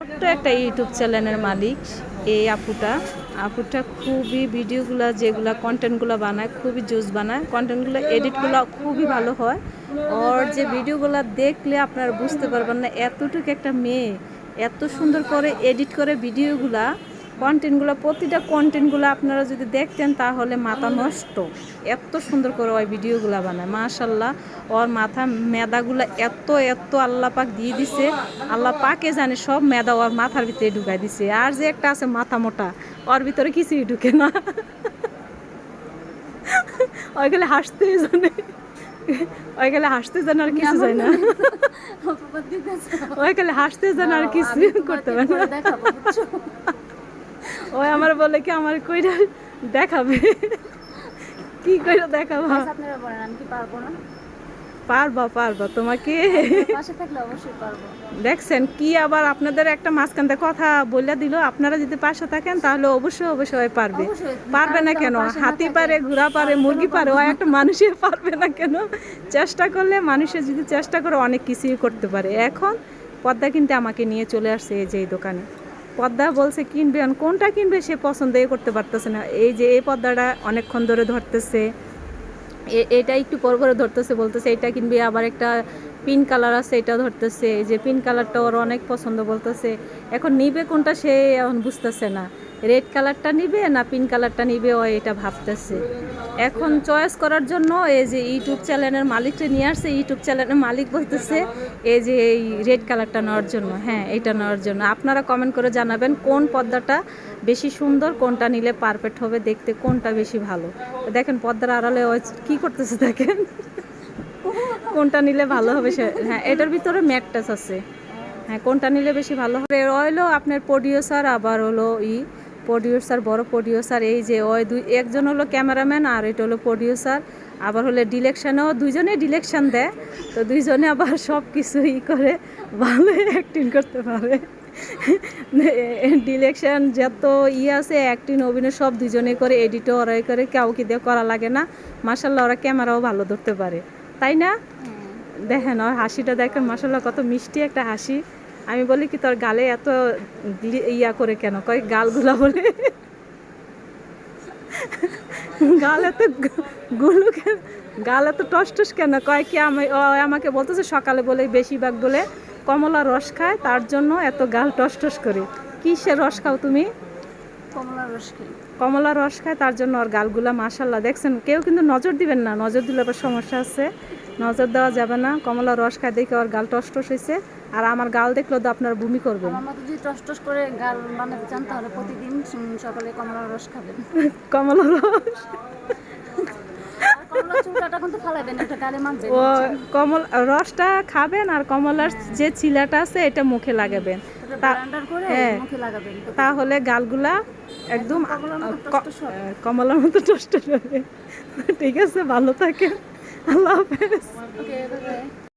ছোট্ট একটা ইউটিউব চ্যানেলের মালিক, এই আপুটা। আপুটা খুবই ভিডিওগুলো যেগুলো কন্টেন্টগুলো বানায়, খুবই জুস বানায়। কন্টেন্টগুলো এডিটগুলো খুবই ভালো হয়। ওর যে ভিডিওগুলো দেখলে আপনারা বুঝতে পারবেন না, এতটুকু একটা মেয়ে, এত সুন্দর করে এডিট করে ভিডিওগুলা কন্টেন্টগুলো প্রতিটা কন্টেন্টগুলো আপনারা যদি দেখতেন তাহলে মাথা নষ্ট। এত সুন্দর করে ওই ভিডিওগুলো বানায় মাশাল্লাহ ওর মাথা মেদাগুলো এত এত আল্লাহ পাক দিয়ে দিছে। আল্লাহ পাকে জানে সব মেদা ওর মাথার ভিতরে ঢুকাই দিছে। আর যে একটা আছে মাথা মোটা ওর ভিতরে কিছুই ঢুকে না। ওই গেলে হাসতেই জানে। ওই গেলে হাসতে জানে আর কিছু যায় না। ওই গেলে হাসতে জানে আর কিছু করতে পারে না। ওই আমার বলে কি আমার কইরা দেখাবে? কি কইরা দেখাবো? আপনারা বলেন আমি কি পারব না? পারবা পারবা। তোমাকে দেখছেন কি আবার আপনাদের একটা মাঝখান কথা বলে দিল। আপনারা যদি পাশে থাকেন তাহলে অবশ্যই অবশ্যই পারবে। পারবে না কেন? হাতি পারে ঘোড়া পারে মুরগি পারে ও একটা মানুষে পারবে না কেন? চেষ্টা করলে মানুষের যদি চেষ্টা করে অনেক কিছুই করতে পারে। এখন পদ্মা কিনতে আমাকে নিয়ে চলে আসছে এই যে এই দোকানে। পদ্মা বলছে কিনবে কোনটা কিনবে সে পছন্দই করতে পারতেছে না। এই যে এই পদ্মাটা অনেকক্ষণ ধরে ধরতেছে এটা একটু পর করে ধরতেছে, বলতেছে এটা কিনবে, আবার একটা পিঙ্ক কালার আছে, এটা ধরতেছে। যে পিঙ্ক কালারটা ওর অনেক পছন্দ বলতেছে। এখন নিবে কোনটা সে এখন বুঝতেছে না। রেড কালারটা নিবে না পিঙ্ক কালারটা নিবে, ও এটা ভাবতেছে। এখন চয়েস করার জন্য এই যে ইউটিউব চ্যানেলের মালিকটা নিয়ে আসছে, ইউটিউব চ্যানেলের মালিক বলতেছে এই যে এই রেড কালারটা নেওয়ার জন্য হ্যাঁ এটা নেওয়ার জন্য। আপনারা কমেন্ট করে জানাবেন কোন পর্দাটা বেশি সুন্দর, কোনটা নিলে পারফেক্ট হবে, দেখতে কোনটা বেশি ভালো। দেখেন পর্দার আড়ালে কি করতেছে দেখেন। কোনটা নিলে ভালো হবে সে হ্যাঁ এটার ভিতরে ম্যাটটাস আছে। হ্যাঁ কোনটা নিলে বেশি ভালো হবে? রইল আপনার প্রডিউসার আবার হলো ই প্রডিউসার বড় প্রডিউসার এই যে ওই দুই একজন হলো ক্যামেরাম্যান আর এটা হলো প্রডিউসার আবার হলে ডিলেকশানেও দুইজনে ডিলেকশান দেয় তো দুইজনে আবার সব কিছু ই করে ভালো অ্যাক্টিং করতে পারে। ডিলেকশন যত ই আছে অ্যাক্টিং অভিনয় সব দুজনে করে এডিটও ওরাই করে কাউকে দিয়ে করা লাগে না। মাসাল্লাহ ওরা ক্যামেরাও ভালো ধরতে পারে। তাই না? দেখেন ওর হাসিটা দেখেন মাসাল্লাহ কত মিষ্টি একটা হাসি। আমি বলি কি তোর গালে এত ইয়া করে কেন? কয় গালগুলা বলে? গাল এতগুলো কেন? গাল এত টস টস কেন? কয় কি আমি আমাকে বলতেছে সকালে বলে বেশিরভাগ বলে কমলা রস খায় তার জন্য এত গাল টস টস করে। কিসের রস খাও তুমি? কমলা রস খাই। কমলা রস খায় তার জন্য ওর গালগুলা মাশাল্লাহ দেখছেন কেউ কিন্তু নজর দিবেন না নজর দিলে আবার সমস্যা আছে। নজর দেওয়া যাবে না। কমলা রস খায় দেখে ওর গাল টস টস হয়েছে আর আমার গাল দেখলেও তো আপনারা বমি করবেন আমার যদি টস টস করে গাল বানাতে চান তাহলে প্রতিদিন সকালে কমলা রস খাবেন। কমলা রস? ও রসটা খাবেন আর কমলার যে চিলাটা আছে এটা মুখে লাগাবেন। হ্যাঁ। তাহলে গালগুলা একদম কমলার মতো টস্ট হবে। ঠিক আছে ভালো থাকে I love Okay, bye-bye.